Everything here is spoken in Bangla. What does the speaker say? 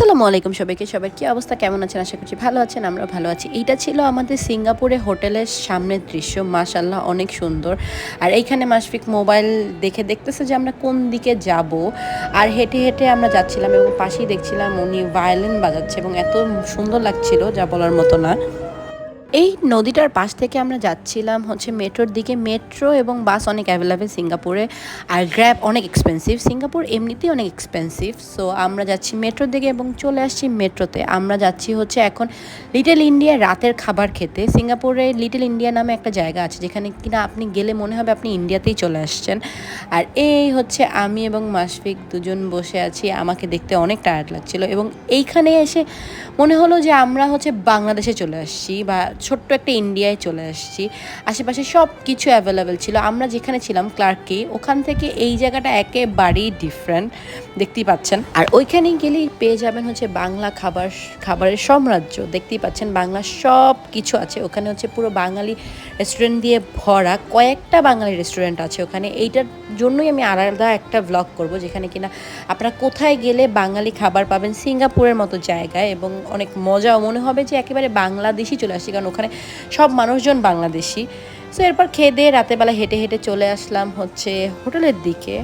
আসসালামু আলাইকুম সবাইকে। সবার কি অবস্থা? কেমন আছেন? আশা করছি ভালো আছেন আমরা ভালো আছি। এইটা ছিল আমাদের সিঙ্গাপুরে হোটেলের সামনের দৃশ্য। মাশাল্লাহ অনেক সুন্দর। আর এইখানে মাসফিক মোবাইল দেখে দেখতেছে যে আমরা কোন দিকে যাব। আর হেঁটে হেঁটে আমরা যাচ্ছিলাম এবং পাশেই দেখছিলাম উনি ভায়োলিন বাজাচ্ছে এবং এত সুন্দর লাগছিল, যা বলার মতো না। এই নদীটার পাশ থেকে আমরা যাচ্ছিলাম হচ্ছে মেট্রোর দিকে। মেট্রো এবং বাস অনেক অ্যাভেলেবেল সিঙ্গাপুরে। আর গ্র্যাব অনেক এক্সপেন্সিভ সিঙ্গাপুর এমনিতেই অনেক এক্সপেন্সিভ সো আমরা যাচ্ছি মেট্রোর দিকে এবং চলে আসছি মেট্রোতে। আমরা যাচ্ছি হচ্ছে এখন লিটল ইন্ডিয়া রাতের খাবার খেতে। সিঙ্গাপুরে লিটল ইন্ডিয়া নামে একটা জায়গা আছে, যেখানে কিনা আপনি গেলে মনে হবে আপনি ইন্ডিয়াতেই চলে আসছেন। আর এই হচ্ছে আমি এবং মাসফিক দুজন বসে আছি। আমাকে দেখতে অনেক টায়ার্ড লাগছিল এবং এইখানে এসে মনে হলো যে আমরা হচ্ছে বাংলাদেশে চলে আসছি বা ছোট্ট একটা ইন্ডিয়ায় চলে আসছি। আশেপাশে সব কিছু অ্যাভেলেবেল ছিল। আমরা যেখানে ছিলাম ক্লার্কে ওখান থেকে এই জায়গাটা একেবারেই ডিফারেন্ট দেখতেই পাচ্ছেন। আর ওইখানে গেলেই পেয়ে যাবেন হচ্ছে বাংলা খাবার, খাবারের সাম্রাজ্য। দেখতেই পাচ্ছেন বাংলা সব কিছু আছে। ওখানে হচ্ছে পুরো বাঙালি রেস্টুরেন্ট দিয়ে ভরা কয়েকটা বাঙালি রেস্টুরেন্ট আছে ওখানে। এইটার জন্যই আমি আলাদা একটা ব্লগ করব, যেখানে কিনা আপনারা কোথায় গেলে বাঙালি খাবার পাবেন, সিঙ্গাপুরের মতো জায়গায়। এবং অনেক মজাও মনে হবে যে একেবারে বাংলাদেশি চলে আসছি। কারণ ওখানে সব মানুষজন বাংলাদেশি। সো এরপর খেয়ে দিয়ে রাতের বেলা হেঁটে হেঁটে চলে আসলাম হচ্ছে হোটেলের দিকে।